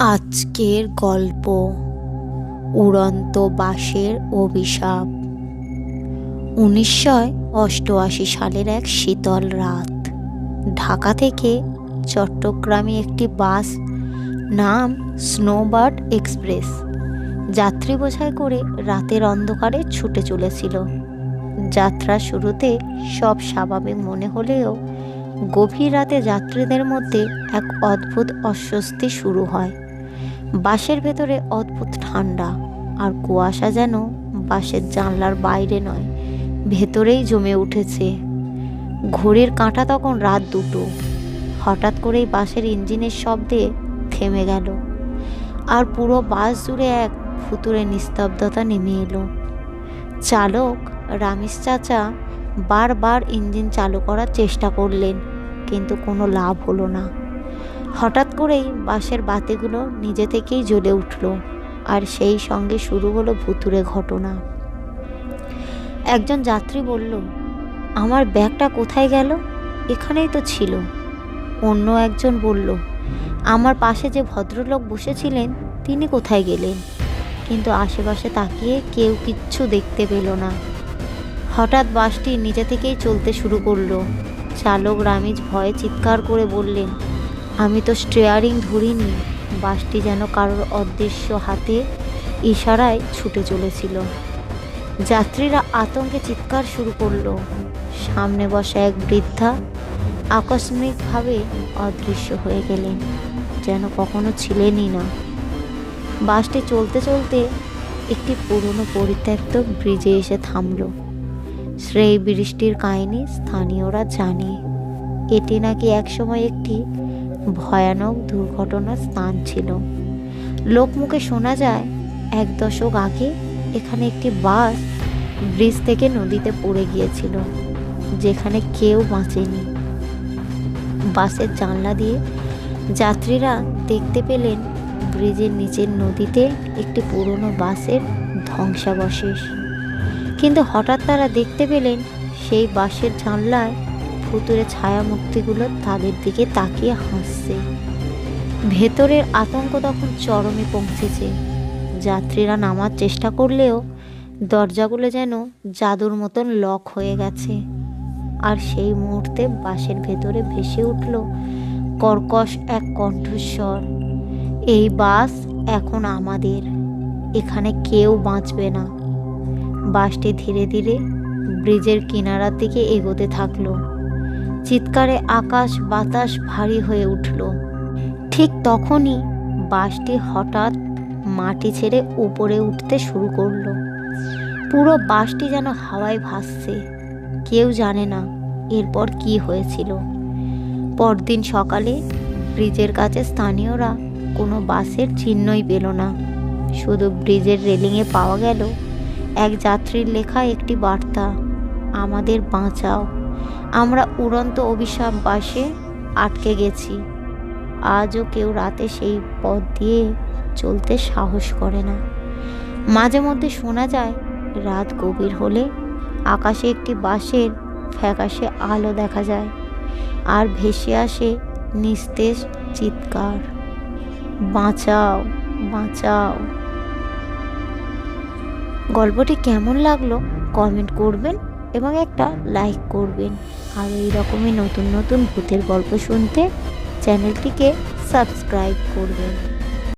আজকের গল্প উড়ন্ত বাঁশের অভিশাপ। উনিশশো অষ্টআশি সালের এক শীতল রাত। ঢাকা থেকে চট্টগ্রামে একটি বাস নাম স্নোবার্ড এক্সপ্রেস যাত্রী বোঝাই করে রাতের অন্ধকারে ছুটে চলেছিল। যাত্রা শুরুতে সব স্বাভাবিক মনে হলেও গভীর রাতে যাত্রীদের মধ্যে এক অদ্ভুত অস্বস্তি শুরু হয়। বাসের ভেতরে অদ্ভুত ঠান্ডা আর কুয়াশা যেন বাসের জানলার বাইরে নয়, ভেতরেই জমে উঠেছে। ঘড়ির কাঁটা তখন রাত দুটো। হঠাৎ করেই বাসের ইঞ্জিনের শব্দে থেমে গেল আর পুরো বাস জুড়ে এক ফুতুরে নিস্তব্ধতা নেমে এলো। চালক রামিস চাচা বারবার ইঞ্জিন চালু করার চেষ্টা করলেন, কিন্তু কোনো লাভ হলো না। হঠাৎ করেই বাসের বাতিগুলো নিজে থেকেই জ্বলে উঠল, আর সেই সঙ্গে শুরু হলো ভুতুরে ঘটনা। একজন যাত্রী বলল, আমার ব্যাগটা কোথায় গেল? এখানেই তো ছিল। অন্য একজন বলল, আমার পাশে যে ভদ্রলোক বসেছিলেন, তিনি কোথায় গেলেন? কিন্তু আশেপাশে তাকিয়ে কেউ কিচ্ছু দেখতে পেল না। হঠাৎ বাসটি নিজে থেকেই চলতে শুরু করল। চালক রামিজ ভয়ে চিৎকার করে বললেন আমি তো স্টেয়ারিং ধরিনি, বাসটি যেন কারোর অদৃশ্য হাতে ইশারায় ছুটে চলেছিল। যাত্রীরা আতঙ্কে চিৎকার শুরু করল। সামনে বসা এক বৃদ্ধা আকস্মিকভাবে অদৃশ্য হয়ে গেলেন, যেন কখনো ছিলেনই না। বাসটি চলতে চলতে একটি পুরনো পরিত্যক্ত ব্রিজে এসে থামল। সেই বৃষ্টির কাহিনী স্থানীয়রা জানে। এটি নাকি একসময় একটি ভয়ানক দুর্ঘটনার স্থান ছিল। লোকমুখে শোনা যায়, এক দশক আগে এখানে একটি বাস ব্রিজ থেকে নদীতে পড়ে গিয়েছিল, যেখানে কেউ বাঁচেনি। বাসের জানলা দিয়ে যাত্রীরা দেখতে পেলেন ব্রিজের নিচের নদীতে একটি পুরনো বাসের ধ্বংসাবশেষ। কিন্তু হঠাৎ তারা দেখতে পেলেন সেই বাসের জানলায় ভুতুরে ছায়ামূর্তিগুলো তাদের দিকে তাকিয়ে হাসছে। ভেতরের আতঙ্ক তখন চরমে পৌঁছেছে। যাত্রীরা নামার চেষ্টা করলেও দরজাগুলো যেন জাদুর মতন লক হয়ে গেছে। আর সেই মুহূর্তে বাসের ভেতরে ভেসে উঠল কর্কশ এক কণ্ঠস্বর, এই বাস এখন আমাদের, এখানে কেউ বাঁচবে না। বাসটি ধীরে ধীরে ব্রিজের কিনারার দিকে এগোতে থাকল। চিৎকারে আকাশ বাতাস ভারী হয়ে উঠল। ঠিক তখনই বাসটি হঠাৎ মাটি ছেড়ে উপরে উঠতে শুরু করল। পুরো বাসটি যেন হাওয়ায় ভাসছে, কেউ জানে না এরপর কি হয়েছিল। পরদিন সকালে ব্রিজের কাছে স্থানীয়রা কোনো বাসের চিহ্নই পেল না। শুধু ব্রিজের রেলিংয়ে পাওয়া গেল, এক যাত্রীর লেখা একটি বার্তা, আমাদের বাঁচাও। আমরা উড়ন্ত অভিশাপ বাসে আটকে গেছি। আজও কেউ রাতে সেই পথ দিয়ে চলতে সাহস করে না। মাঝে মধ্যে শোনা যায়, রাত গভীর হলে আকাশে একটি বাসের ফ্যাকাশে আলো দেখা যায় আর ভেসে আসে নিস্তেজ চিৎকার। বাঁচাও বাঁচাও। গল্পটি কেমন লাগল কমেন্ট করবেন। এবং একটা লাইক করবেন। আর এই রকমই নতুন নতুন ভূতের গল্প শুনতে চ্যানেলটিকে সাবস্ক্রাইব করবেন।